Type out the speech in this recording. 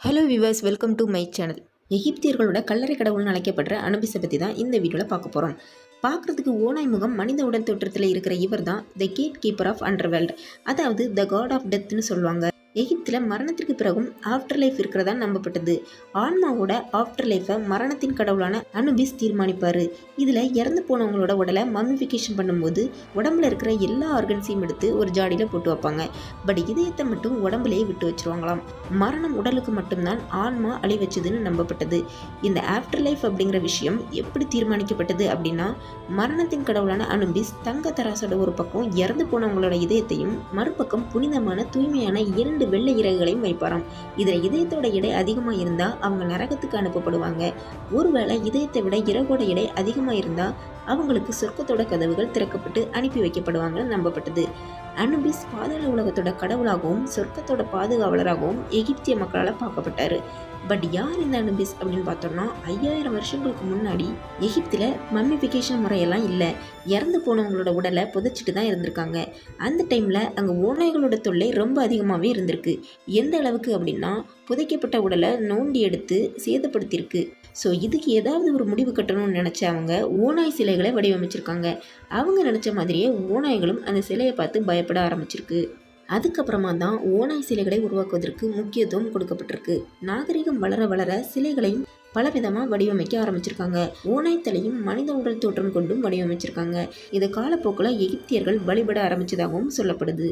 Hello viewers welcome to my channel எகிப்தியர்களோட கல்லறை கடவுள்னு அழைக்கப்படுற அனுபிஸை பற்றி தான் இந்த வீடியோவில் பார்க்க போகிறோம் பார்க்குறதுக்கு ஓனாய் முகம் மனித உடல் தோற்றத்தில் இருக்கிற இவர் தான் the gate keeper of underworld அதாவது த காட் ஆஃப் டெத்னு சொல்லுவாங்க. எகிப்தில் மரணத்திற்கு பிறகும் ஆஃப்டர் லைஃப் இருக்கிறதா நம்பப்பட்டது. ஆன்மாவோட ஆஃப்டர் லைஃப்பை மரணத்தின் கடவுளான அனுபிஸ் தீர்மானிப்பார். இதில் இறந்து போனவங்களோட உடலை மம்மிஃபிகேஷன் பண்ணும்போது உடம்புல இருக்கிற எல்லா ஆர்கன்ஸையும் எடுத்து ஒரு ஜாடியில் போட்டு வைப்பாங்க. பட் இதயத்தை மட்டும் உடம்புலேயே விட்டு வச்சிருவாங்களாம். மரணம் உடலுக்கு மட்டும்தான் ஆன்மா அழி வச்சதுன்னு நம்பப்பட்டது. இந்த ஆஃப்டர் லைஃப் அப்படிங்கிற விஷயம் எப்படி தீர்மானிக்கப்பட்டது அப்படின்னா மரணத்தின் கடவுளான அனுபிஸ் தங்க தராசோட ஒரு பக்கம் இறந்து போனவங்களோட இதயத்தையும் மறுபக்கம் புனிதமான தூய்மையான இரண்டு வெள்ளை இறகுகளையும் வைப்பாராம். இதில் இதயத்தோட எடை அதிகமாக இருந்தால் அவங்க நரகத்துக்கு அனுப்பப்படுவாங்க. ஒருவேளை இதயத்தை விட இறகோட எடை அதிகமாக இருந்தால் அவங்களுக்கு சொர்க்கத்தோட கதவுகள் திறக்கப்பட்டு அனுப்பி வைக்கப்படுவாங்கன்னு நம்பப்பட்டது. அனுபிஸ் பாதாள உலகத்தோட கடவுளாகவும் சொர்க்கத்தோட பாதுகாவலராகவும் எகிப்திய மக்களால் பார்க்கப்பட்டார். பட் யார் இந்த அனுபிஸ் அப்படின்னு பார்த்தோம்னா ஐயாயிரம் வருஷங்களுக்கு முன்னாடி எகிப்தில் மம்மிஃபிகேஷன் முறையெல்லாம் இல்லை. இறந்து போனவங்களோட உடலை புதைச்சிட்டு தான் இருந்திருக்காங்க. அந்த டைமில் அங்கே ஓநாய்களோட தொல்லை ரொம்ப அதிகமாகவே இருந்திருக்கு. எந்த அளவுக்கு அப்படின்னா புதைக்கப்பட்ட உடலை நோண்டி எடுத்து சேதப்படுத்தியிருக்கு. ஸோ இதுக்கு ஏதாவது ஒரு முடிவு கட்டணும்னு நினச்ச அவங்க ஓநாய் சிலைகளை வடிவமைச்சிருக்காங்க. அவங்க நினச்ச மாதிரியே ஓநாய்களும் அந்த சிலையை பார்த்து பயப்பட ஆரம்பிச்சிருக்கு. அதுக்கப்புறமா தான் ஓநாய் சிலைகளை உருவாக்குவதற்கு முக்கியத்துவம் கொடுக்கப்பட்டிருக்கு. நாகரிகம் வளர வளர சிலைகளையும் பலவிதமாக வடிவமைக்க ஆரம்பிச்சிருக்காங்க. ஓநாய் தலையும் மனித உடல் தோற்றம் கொண்டும் வடிவமைச்சிருக்காங்க. இது காலப்போக்கில் எகிப்தியர்கள் வழிபட ஆரம்பிச்சதாகவும் சொல்லப்படுது.